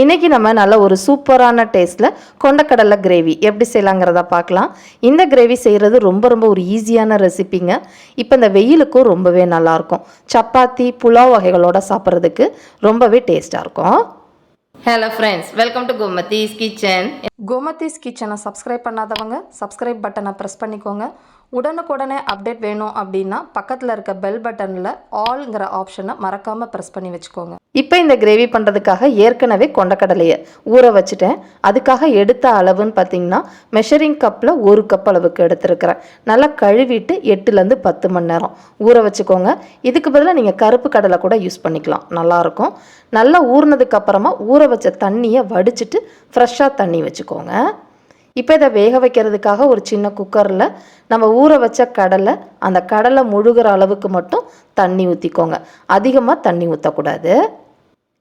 இன்னைக்கு நம்ம நல்ல ஒரு சூப்பரான டேஸ்ட்டில் கொண்டக்கடலை கிரேவி எப்படி செய்யலாங்கிறத பார்க்கலாம். இந்த கிரேவி செய்கிறது ரொம்ப ரொம்ப ஒரு ஈஸியான ரெசிபிங்க இப்போ இந்த வெயிலுக்கும் ரொம்பவே நல்லாயிருக்கும். சப்பாத்தி புலாவ் வகைகளோட சாப்பிட்றதுக்கு ரொம்பவே டேஸ்ட்டாக இருக்கும். Hello friends welcome to Gomathi's kitchen Gomathi's கிச்சனை சப்ஸ்கிரைப் பண்ணாதவங்க சப்ஸ்கிரைப் பட்டனை ப்ரெஸ் பண்ணிக்கோங்க. உடனுக்குடனே அப்டேட் வேணும் அப்படின்னா பக்கத்தில் இருக்க பெல் பட்டனில் ஆல்ங்கிற ஆப்ஷனை மறக்காமல் ப்ரெஸ் பண்ணி வச்சுக்கோங்க. இப்போ இந்த கிரேவி பண்ணுறதுக்காக ஏற்கனவே கொண்டக்கடலையை ஊற வச்சுட்டேன். அதுக்காக எடுத்த அளவுன்னு பார்த்தீங்கன்னா மெஷரிங் கப்பில் ஒரு கப் அளவுக்கு எடுத்துருக்கிறேன். நல்லா கழுவிட்டு எட்டுலேருந்து பத்து மணி நேரம் ஊற வச்சுக்கோங்க. இதுக்கு பதிலாக நீங்கள் கருப்பு கடலை கூட யூஸ் பண்ணிக்கலாம். நல்லாயிருக்கும் நல்லா ஊறினதுக்கு அப்புறமா ஊற வச்ச தண்ணியை வடிச்சிட்டு ஃப்ரெஷ்ஷாக தண்ணி வச்சுக்கோங்க. இப்போ இதை வேக வைக்கிறதுக்காக ஒரு சின்ன குக்கரில் நம்ம ஊற வச்ச கடலை அந்த கடலை முழுகிற அளவுக்கு மட்டும் தண்ணி ஊற்றிக்கோங்க அதிகமாக தண்ணி ஊற்றக்கூடாது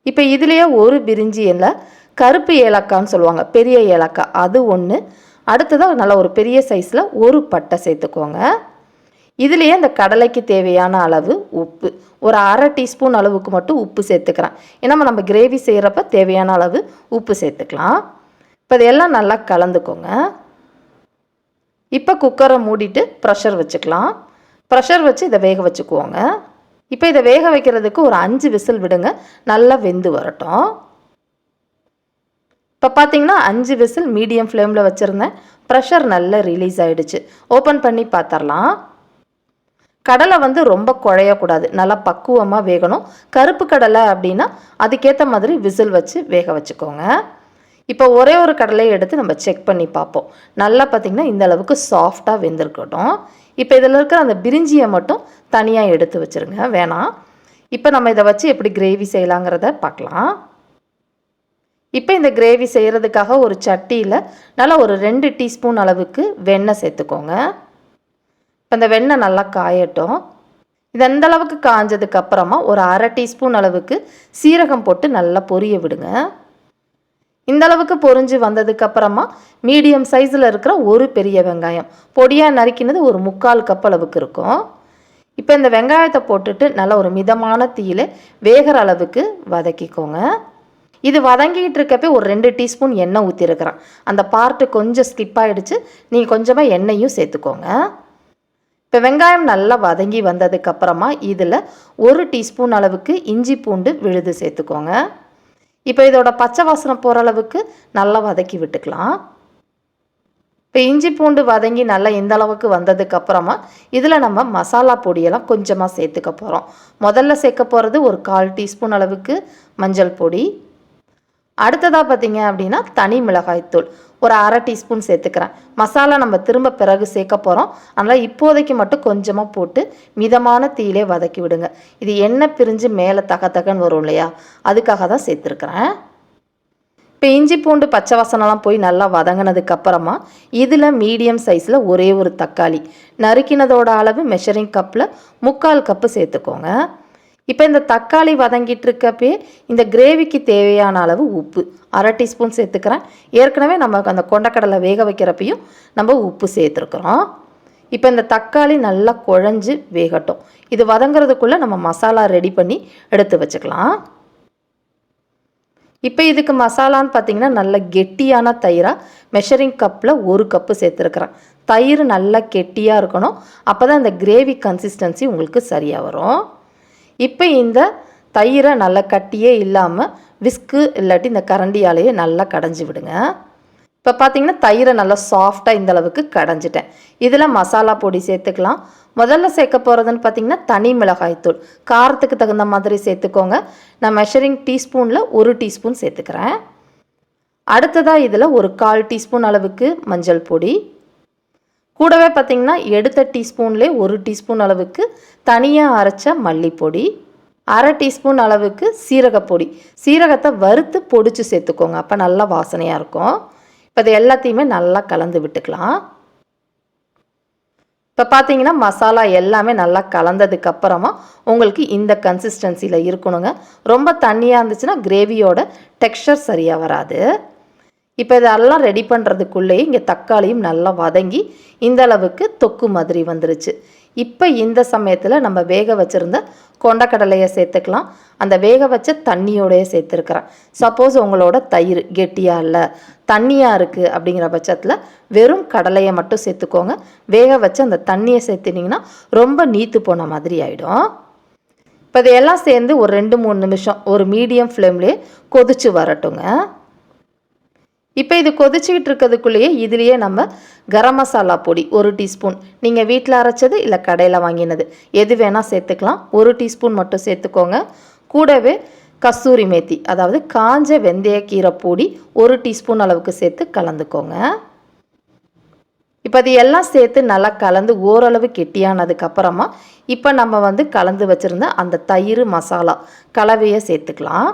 இப்போ இதுலேயே ஒரு பிரிஞ்சி இலை கருப்பு ஏலக்கான்னு சொல்லுவாங்க பெரிய ஏலக்காய். அது ஒன்று அடுத்ததாக நல்ல ஒரு பெரிய சைஸில் ஒரு பட்டை சேர்த்துக்கோங்க. இதுலேயே இந்த கடலைக்கு தேவையான அளவு உப்பு. ஒரு அரை டீஸ்பூன் அளவுக்கு மட்டும் உப்பு சேர்த்துக்கிறேன். ஏன்னா நம்ம கிரேவி செய்கிறப்ப தேவையான அளவு உப்பு சேர்த்துக்கலாம். இப்போ இதெல்லாம் நல்லா கலந்துக்கோங்க. இப்போ குக்கரை மூடிட்டு ப்ரெஷர் வச்சுக்கலாம். ப்ரெஷர் வச்சு இதை வேக வச்சுக்குவோங்க. இப்போ இதை வேக வைக்கிறதுக்கு ஒரு அஞ்சு விசில் விடுங்க. நல்லா வெந்து வரட்டும். இப்போ பார்த்தீங்கன்னா அஞ்சு விசில் மீடியம் ஃப்ளேமில் வச்சுருந்தேன். ப்ரெஷர் நல்லா ரிலீஸ் ஆகிடுச்சு ஓப்பன் பண்ணி பார்த்துடலாம் கடலை வந்து ரொம்ப குழையக்கூடாது. நல்லா பக்குவமாக வேகணும். கருப்பு கடலை அப்படின்னா அதுக்கேற்ற மாதிரி விசில் வச்சு வேக வச்சுக்கோங்க. இப்போ ஒரே ஒரு கடலையை எடுத்து நம்ம செக் பண்ணி பார்ப்போம். நல்லா பார்த்திங்கன்னா இந்த அளவுக்கு சாஃப்டாக வெந்திருக்கட்டும். இப்போ இதில் இருக்கிற அந்த பிரிஞ்சியை மட்டும் தனியாக எடுத்து வச்சுருங்க. வேணாம். இப்போ நம்ம இதை வச்சு எப்படி கிரேவி செய்யலாங்கிறத பார்க்கலாம். இப்போ இந்த கிரேவி செய்கிறதுக்காக ஒரு சட்டியில் நல்லா ஒரு ரெண்டு டீஸ்பூன் அளவுக்கு வெண்ணெய் சேர்த்துக்கோங்க. இப்போ இந்த வெண்ணெய் நல்லா காயட்டும். இது எந்த அளவுக்கு காஞ்சதுக்கு அப்புறமா ஒரு அரை டீஸ்பூன் அளவுக்கு சீரகம் போட்டு நல்லா பொரிய விடுங்க. இந்த அளவுக்கு பொறிஞ்சு வந்ததுக்கு அப்புறமா மீடியம் சைஸில் இருக்கிற ஒரு பெரிய வெங்காயம். பொடியாக நறுக்கினது ஒரு முக்கால் கப் அளவுக்கு இருக்கும். இப்போ இந்த வெங்காயத்தை போட்டுட்டு நல்லா ஒரு மிதமான தீயில வேகிற அளவுக்கு வதக்கிக்கோங்க. இது வதங்கிட்டு இருக்கப்பே ஒரு ரெண்டு டீஸ்பூன் எண்ணெய் ஊற்றிருக்கிறேன் அந்த பார்ட்டு கொஞ்சம் ஸ்கிப் ஆகிடுச்சு நீங்கள் கொஞ்சமாக எண்ணெயும் சேர்த்துக்கோங்க. இப்போ வெங்காயம் நல்லா வதங்கி வந்ததுக்கப்புறமா இதில் ஒரு டீஸ்பூன் அளவுக்கு இஞ்சி பூண்டு விழுது சேர்த்துக்கோங்க. இப்போ இதோட பச்சை வாசனை போகிற அளவுக்கு நல்லா வதக்கி விட்டுக்கலாம். இப்போ இஞ்சி பூண்டு வதங்கி நல்லா இந்த அளவுக்கு வந்ததுக்கப்புறமா இதில் நம்ம மசாலா பொடியெல்லாம் கொஞ்சமாக சேர்த்துக்க போகிறோம் முதல்ல சேர்க்க போகிறது ஒரு கால் டீஸ்பூன் அளவுக்கு மஞ்சள் பொடி அடுத்ததாக பார்த்தீங்க அப்படின்னா தனி மிளகாய்த்தூள். ஒரு அரை டீஸ்பூன் சேர்த்துக்கிறேன். மசாலா நம்ம திரும்ப பிறகு சேர்க்க போகிறோம் அதனால் இப்போதைக்கு மட்டும் கொஞ்சமாக போட்டு மிதமான தீயிலே வதக்கி விடுங்க. இது எண்ணெய் பிரிஞ்சு மேலே தக தகன்னு வரும் இல்லையா? அதுக்காக தான் சேர்த்துருக்குறேன். இப்போ இஞ்சி பூண்டு பச்சை வாசனெல்லாம் போய் நல்லா வதங்கினதுக்கப்புறமா இதில் மீடியம் சைஸில் ஒரே ஒரு தக்காளி. நறுக்கினதோட அளவு மெஷரிங் கப்பில் முக்கால் கப்பு சேர்த்துக்கோங்க. இப்போ இந்த தக்காளி வதங்கிட்டு இருக்கப்பே இந்த கிரேவிக்கு தேவையான அளவு உப்பு. அரை டீஸ்பூன் சேர்த்துக்கிறேன். ஏற்கனவே நம்ம அந்த கொண்டக்கடலை வேக வைக்கிறப்பையும் நம்ம உப்பு சேர்த்துருக்குறோம். இப்போ இந்த தக்காளி நல்லா குழஞ்சு வேகட்டும். இது வதங்குறதுக்குள்ளே நம்ம மசாலா ரெடி பண்ணி எடுத்து வச்சுக்கலாம். இப்போ இதுக்கு மசாலான்னு பார்த்தீங்கன்னா நல்ல கெட்டியான தயிராக மெஷரிங் கப்பில் ஒரு கப்பு சேர்த்துருக்குறேன். தயிர் நல்லா கெட்டியாக இருக்கணும். அப்போ தான் இந்த கிரேவி கன்சிஸ்டன்சி உங்களுக்கு சரியாக வரும். இப்போ இந்த தயிரை நல்லா கட்டியே இல்லாமல் விஸ்கு இல்லாட்டி இந்த கரண்டியாலேயே நல்லா கடைஞ்சி விடுங்க. இப்போ பார்த்தீங்கன்னா தயிரை நல்லா சாஃப்டாக இந்த அளவுக்கு கடைஞ்சிட்டேன். இதில் மசாலா பொடி சேர்த்துக்கலாம். முதல்ல சேர்க்க போகிறதுன்னு பார்த்தீங்கன்னா தனி மிளகாய் தூள். காரத்துக்கு தகுந்த மாதிரி சேர்த்துக்கோங்க. நான் மெஷரிங் டீஸ்பூனில் ஒரு டீஸ்பூன் சேர்த்துக்கிறேன். அடுத்ததாக இதில் ஒரு கால் டீஸ்பூன் அளவுக்கு மஞ்சள் பொடி. கூடவே பார்த்திங்கன்னா எடுத்த டீஸ்பூன்லேயே ஒரு டீஸ்பூன் அளவுக்கு தனியாக அரைச்ச மல்லிப்பொடி அரை டீஸ்பூன் அளவுக்கு சீரகப்பொடி. சீரகத்தை வறுத்து பொடிச்சு சேர்த்துக்கோங்க. அப்போ நல்லா வாசனையாக இருக்கும். இப்போ இது எல்லாத்தையுமே நல்லா கலந்து விட்டுக்கலாம். இப்போ பார்த்தீங்கன்னா மசாலா எல்லாமே நல்லா கலந்ததுக்கு அப்புறமா உங்களுக்கு இந்த கன்சிஸ்டன்சியில் இருக்கணுங்க. ரொம்ப தண்ணியாக இருந்துச்சுன்னா கிரேவியோட டெக்ஸ்சர் சரியாக வராது. இப்போ இதெல்லாம் ரெடி பண்ணுறதுக்குள்ளேயே இங்கே தக்காளியும் நல்லா வதங்கி இந்த அளவுக்கு தொக்கு மாதிரி வந்துருச்சு. இப்போ இந்த சமயத்தில் நம்ம வேக வச்சுருந்த கொண்டக்கடலையை சேர்த்துக்கலாம். அந்த வேக வச்ச தண்ணியோடையே சேர்த்துருக்குறேன். சப்போஸ் உங்களோட தயிர் கெட்டியாக இல்லை தண்ணியாக இருக்குது அப்படிங்கிற பட்சத்தில் வெறும் கடலையை மட்டும் சேர்த்துக்கோங்க. வேக வச்சு அந்த தண்ணியை சேர்த்துனிங்கன்னா ரொம்ப நீத்து போன மாதிரி ஆகிடும் இப்போ இதையெல்லாம் சேர்ந்து ஒரு ரெண்டு மூணு நிமிஷம் ஒரு மீடியம் ஃப்ளேம்லேயே கொதிச்சு வரட்டுங்க. இப்போ இது கொதிச்சுக்கிட்டு இருக்கிறதுக்குள்ளேயே இதுலேயே நம்ம கரம் மசாலா பொடி ஒரு டீஸ்பூன். நீங்கள் வீட்டில் அரைச்சது இல்லை கடையில் வாங்கினது. எது வேணால் சேர்த்துக்கலாம். ஒரு டீஸ்பூன் மட்டும் சேர்த்துக்கோங்க. கூடவே கஸ்தூரி மேத்தி அதாவது காஞ்ச வெந்தயக்கீரை பொடி ஒரு டீஸ்பூன் அளவுக்கு சேர்த்து கலந்துக்கோங்க. இப்போ அது எல்லாம் சேர்த்து நல்லா கலந்து ஓரளவு கெட்டியானதுக்கப்புறமா இப்போ நம்ம வந்து கலந்து வச்சுருந்த அந்த தயிர் மசாலா கலவையை சேர்த்துக்கலாம்.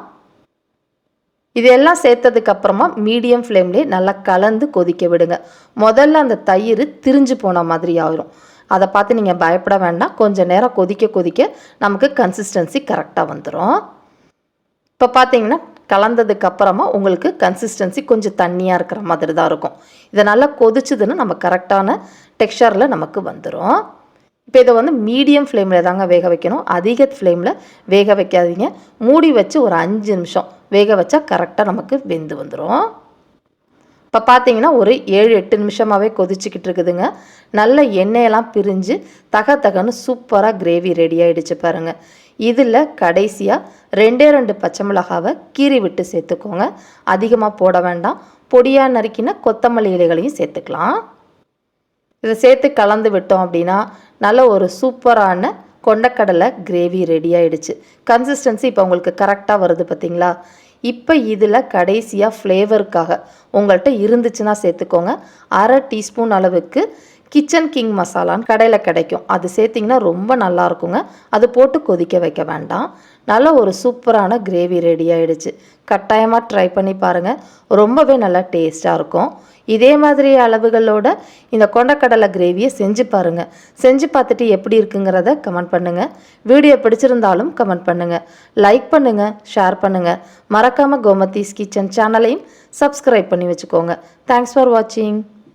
இதெல்லாம் சேர்த்ததுக்கு அப்புறமா மீடியம் ஃப்ளேம்லேயே நல்லா கலந்து கொதிக்க விடுங்க. முதல்ல அந்த தயிர் திரிஞ்சு போன மாதிரி ஆயிரும். அதை பார்த்து நீங்கள் பயப்பட வேண்டாம். கொஞ்சம் நேரம் கொதிக்க கொதிக்க நமக்கு கன்சிஸ்டன்சி கரெக்டாக வந்துடும் இப்போ பார்த்தீங்கன்னா கலந்ததுக்கு அப்புறமா உங்களுக்கு கன்சிஸ்டன்சி கொஞ்சம் தண்ணியாக இருக்கிற மாதிரி தான் இருக்கும். இதை நல்லா கொதிச்சுதுன்னு நம்ம கரெக்டான டெக்ஸ்சரில் நமக்கு வந்துடும் இப்போ இதை வந்து மீடியம் ஃப்ளேமில் தாங்க வேக வைக்கணும். அதிக ஃப்ளேமில் வேக வைக்காதீங்க. மூடி வச்சு ஒரு அஞ்சு நிமிஷம். வேக வச்சா கரெக்டாக நமக்கு வெந்து வந்துடும் இப்போ பார்த்தீங்கன்னா ஒரு ஏழு எட்டு நிமிஷமாகவே கொதிச்சுக்கிட்டு இருக்குதுங்க. நல்ல எண்ணெயெல்லாம் பிரிஞ்சு தக தகன்னு சூப்பராக கிரேவி ரெடி ஆகிடுச்சு பாருங்கள் இதில் கடைசியாக ரெண்டே ரெண்டு பச்சை மிளகாவை கீறி விட்டு சேர்த்துக்கோங்க. அதிகமாக போட வேண்டாம். பொடியாக நறுக்கின கொத்தமல்லி இலைகளையும் சேர்த்துக்கலாம். இதை சேர்த்து கலந்து விட்டோம் அப்படின்னா நல்ல ஒரு சூப்பரான கொண்டக்கடலை கிரேவி ரெடி ஆகிடுச்சு கன்சிஸ்டன்சி இப்போ உங்களுக்கு கரெக்டாக வருது பார்த்தீங்களா இப்போ இதில் கடைசியாக ஃப்ளேவருக்காக உங்கள்கிட்ட இருந்துச்சுன்னா சேர்த்துக்கோங்க. அரை டீஸ்பூன் அளவுக்கு கிச்சன் கிங் மசாலான்னு கடையில் கிடைக்கும். அது சேர்த்திங்கன்னா ரொம்ப நல்லா இருக்குங்க. அது போட்டு கொதிக்க வைக்க வேண்டாம். நல்ல ஒரு சூப்பரான கிரேவி ரெடி ஆகிடுச்சு கட்டாயமாக ட்ரை பண்ணி பாருங்கள் ரொம்பவே நல்லா டேஸ்ட்டாக இருக்கும். இதே மாதிரி அளவுகளோட இந்த கொண்டக்கடலை கிரேவியை செஞ்சு பாருங்கள் செஞ்சு பார்த்துட்டு எப்படி இருக்குங்கிறத கமெண்ட் பண்ணுங்கள் வீடியோ பிடிச்சிருந்தாலும் கமெண்ட் பண்ணுங்கள் லைக் பண்ணுங்கள் ஷேர் பண்ணுங்கள் மறக்காமல் கோமதீஸ் கிச்சன் சேனலையும் சப்ஸ்கிரைப் பண்ணி வச்சுக்கோங்க. தேங்க்ஸ் ஃபார் வாட்சிங்